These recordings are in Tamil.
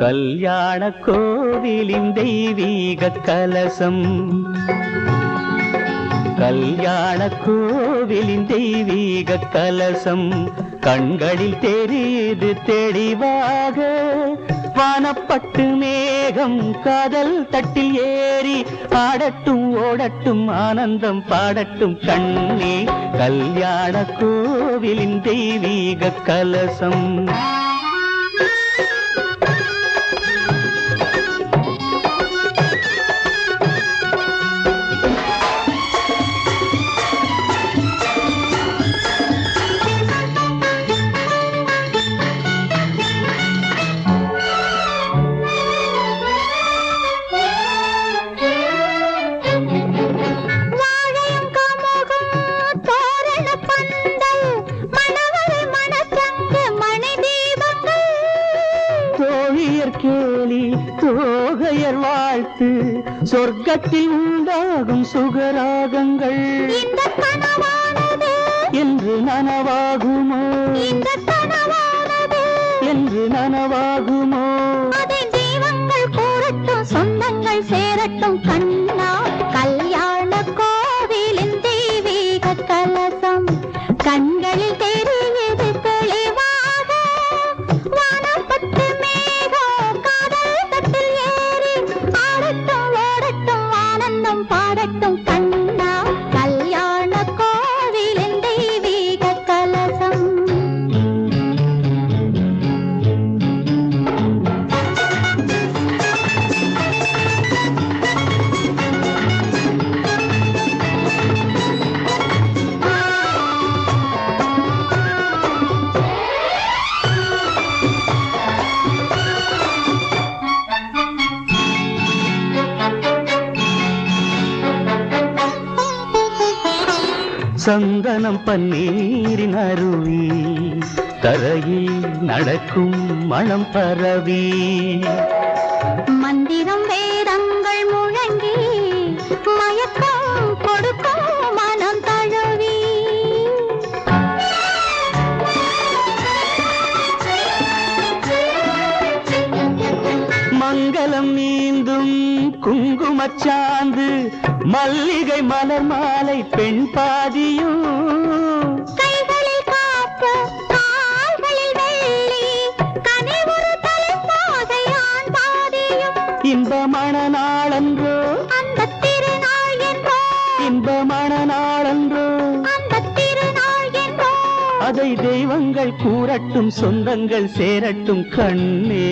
கல்யாண கோவிலின் தெய்வீக கலசம். கல்யாண கோவிலின் தெய்வீக கலசம். கண்களில் தெரியுது தெளிவாக வானப்பட்டு மேகம் காதல் தட்டில் ஏறி ஆடட்டும் ஓடட்டும் ஆனந்தம் பாடட்டும் கண்ணே கல்யாண கோவிலின் தெய்வீக கலசம். பெயர் வாழ்த்து. சொர்க்கத்தில் உண்டாகும் சுகராகங்கள். என்று நனவாகுமோ? என்று நனவாகுமோ? சொந்தங்கள் சேரட்டும் கண்ணா கல்யாணம் நடக்கும் சந்தனம் பன்னீரின் அருவி. தரையில் நடக்கும் மனம் பரவி. மந்திரம் வே மங்களம் நீந்தும் குங்குமச்சாந்து மல்லிகை மலர் மாலை பெண் பாதியும். இன்பமான நாளன்றோ? அந்த திருநாள் என்றோ இன்பமான நாளன்றோ? அந்த திருநாள் என்றோ அதை தெய்வங்கள் கூறட்டும் சொந்தங்கள் சேரட்டும் கண்ணே.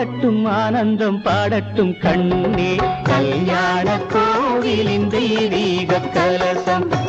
பாடட்டும் ஆனந்தம் பாடட்டும் கண்ணே. கல்யாண கோவிலின் தெய்வீக கலசம்.